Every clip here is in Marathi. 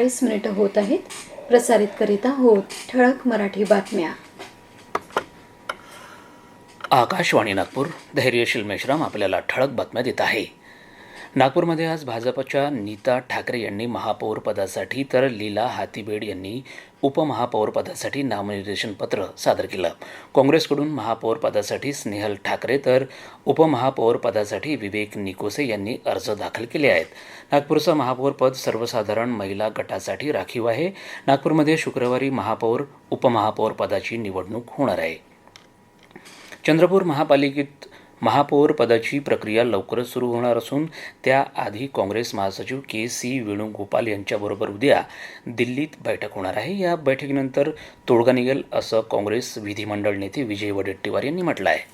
चाळीस मिनिटं होत आहेत. प्रसारित करीत आहोत ठळक मराठी बातम्या. आकाशवाणी नागपूर धैर्यशील मेश्राम आपल्याला ठळक बातम्या देत आहे. नागपूरमध्ये आज भाजपच्या नीता ठाकरे यांनी महापौरपदासाठी तर लीला हातीबेड यांनी उपमहापौरपदासाठी नामनिर्देशन पत्र सादर केलं. काँग्रेसकडून महापौरपदासाठी स्नेहल ठाकरे तर उपमहापौरपदासाठी विवेक निकोसे यांनी अर्ज दाखल केले आहेत. नागपूरचं महापौरपद सर्वसाधारण महिला गटासाठी राखीव आहे. नागपूरमध्ये शुक्रवारी महापौर उपमहापौरपदाची निवडणूक होणार आहे. चंद्रपूर महापालिकेत महापौरपदाची प्रक्रिया लवकरच सुरू होणार असून त्याआधी काँग्रेस महासचिव के सी वेणुगोपाल यांच्याबरोबर उद्या दिल्लीत बैठक होणार आहे. या बैठकीनंतर तोडगा निघेल असं काँग्रेस विधिमंडळ नेते विजय वडेट्टीवार यांनी म्हटलं आहे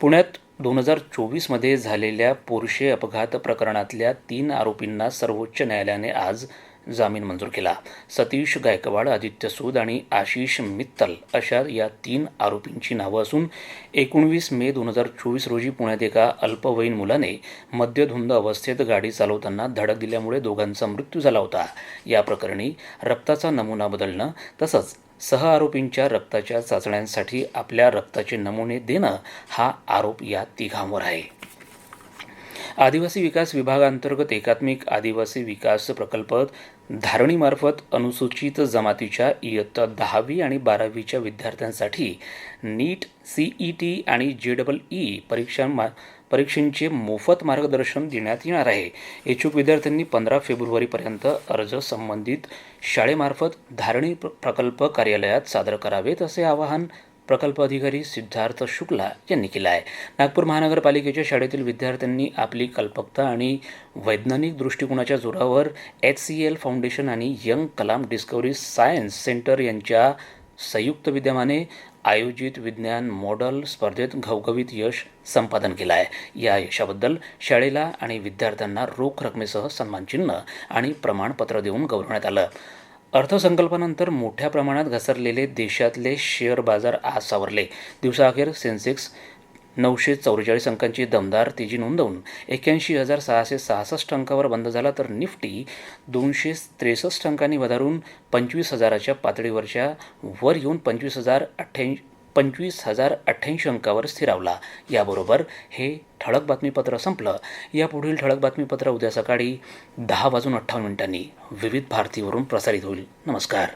पुण्यात दोन हजार चोवीसमध्ये झालेल्या पोरशे अपघात प्रकरणातल्या तीन आरोपींना सर्वोच्च न्यायालयाने आज जामीन मंजूर केला. सतीश गायकवाड आदित्य सूद आणि आशिष मित्तल अशा या तीन आरोपींची नावं असून एकोणवीस मे दोन हजार चोवीस रोजी पुण्यात एका अल्पवयीन मुलाने मद्यधुंद अवस्थेत गाडी चालवताना धडक दिल्यामुळे दोघांचा मृत्यू झाला होता. या प्रकरणी रक्ताचा नमुना बदलणं तसंच सह आरोपींच्या रक्ताच्या चाचण्यांसाठी आपल्या रक्ताचे नमुने देणं हा आरोप या तिघांवर आहे. आदिवासी विकास विभागांतर्गत एकात्मिक आदिवासी विकास प्रकल्प धारणीमार्फत अनुसूचित जमातीच्या इयत्ता दहावी आणि बारावीच्या विद्यार्थ्यांसाठी नीट सीईटी आणि जे डबल ई परीक्षा मा परीक्षेंचे मोफत मार्गदर्शन देण्यात येणार आहे. इच्छुक विद्यार्थ्यांनी पंधरा फेब्रुवारीपर्यंत अर्ज संबंधित शाळेमार्फत धारणी प्र- प्रकल्प कार्यालयात सादर करावेत असे आवाहन प्रकल्प अधिकारी सिद्धार्थ शुक्ला यांनी केला आहे. नागपूर महानगरपालिकेच्या शाळेतील विद्यार्थ्यांनी आपली कल्पकता आणि वैज्ञानिक दृष्टिकोनाच्या जोरावर एच सी एल फाउंडेशन आणि young Kalam discovery science centre यांच्या संयुक्त विद्यमाने आयोजित विज्ञान मॉडल स्पर्धेत घवघवीत यश संपादन केलं आहे. या यशाबद्दल शाळेला आणि विद्यार्थ्यांना रोख रकमेसह सन्मानचिन्ह आणि प्रमाणपत्र देऊन गौरवण्यात आलं. अर्थसंकल्पानंतर मोठ्या प्रमाणात घसरलेले देशातले शेअर बाजार आज सावरले. दिवसाअखेर सेन्सेक्स नऊशे चौवेचाळीस अंकांची दमदार तेजी नोंदवून एक्क्याऐंशी हजार सहाशे सहासष्ट अंकावर बंद झाला तर निफ्टी दोनशे त्रेसष्ट अंकांनी वधारून पंचवीस हजाराच्या पातळीवरच्या वर येऊन पंचवीस हजार अठ्ठ्याऐंशी पंचवीस हजार अठ्ठ्याऐंशी अंकावर स्थिरावला. याबरोबर हे ठळक बातमीपत्र संपलं. यापुढील ठळक बातमीपत्र उद्या सकाळी दहा वाजून अठ्ठावन्न मिनिटांनी विविध भारतीवरून प्रसारित होईल. नमस्कार.